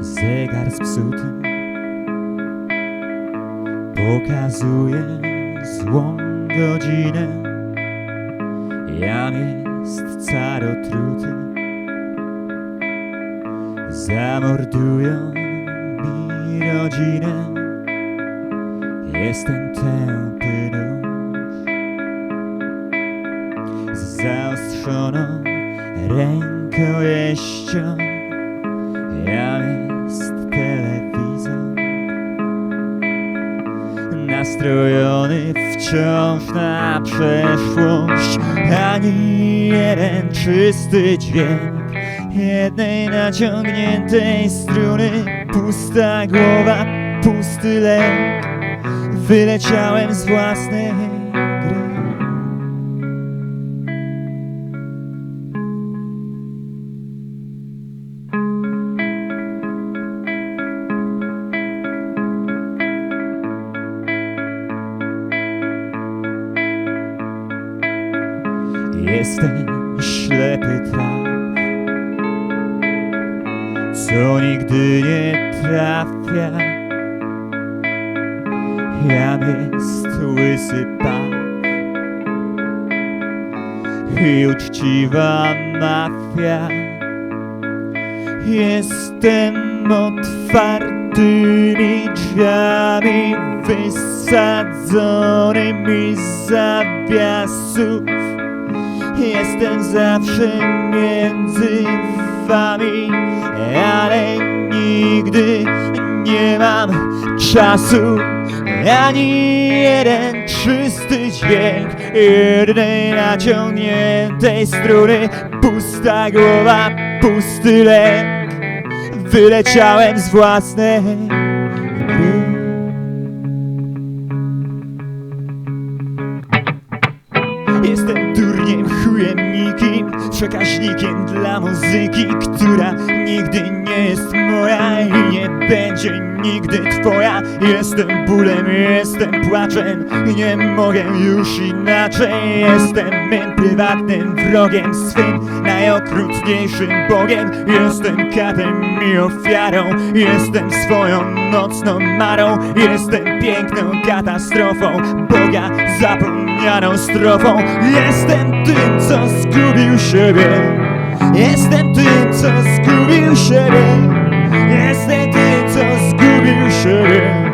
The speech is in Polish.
Zegar zepsuty Pokazuje złą godzinę. Jam jest car otruty Zamordują mi rodzinę. Jestem tępy nóż Z zaostrzoną rękojeścią Jam jest telewizor Nastrojony wciąż na przeszłość. Ani jeden czysty dźwięk Jednej naciągniętej struny. Pusta głowa, pusty lęk. Wyleciałem z własnej Jestem ślepy traf Co nigdy nie trafia. Jam jest łysy paw I uczciwa mafia. Jestem otwartymi drzwiami Wysadzonymi zawiasów Jestem zawsze między wami, ale nigdy nie mam czasu. Ani jeden czysty dźwięk jednej naciągniętej struny, pusta głowa, pusty lęk. Wyleciałem z własnej Przekaźnikiem dla muzyki Która nigdy nie jest moja I nie będzie nigdy twoja. Jestem bólem, jestem płaczem I nie mogę już inaczej. Jestem mym prywatnym wrogiem Swym najokrutniejszym bogiem. Jestem katem i ofiarą Jestem swoją nocną marą. Jestem piękną katastrofą Boga zapomnianą strofą. Jestem tym, co zgubił siebie. Jestem tym, co zgubił siebie. Jestem tym, co zgubił siebie.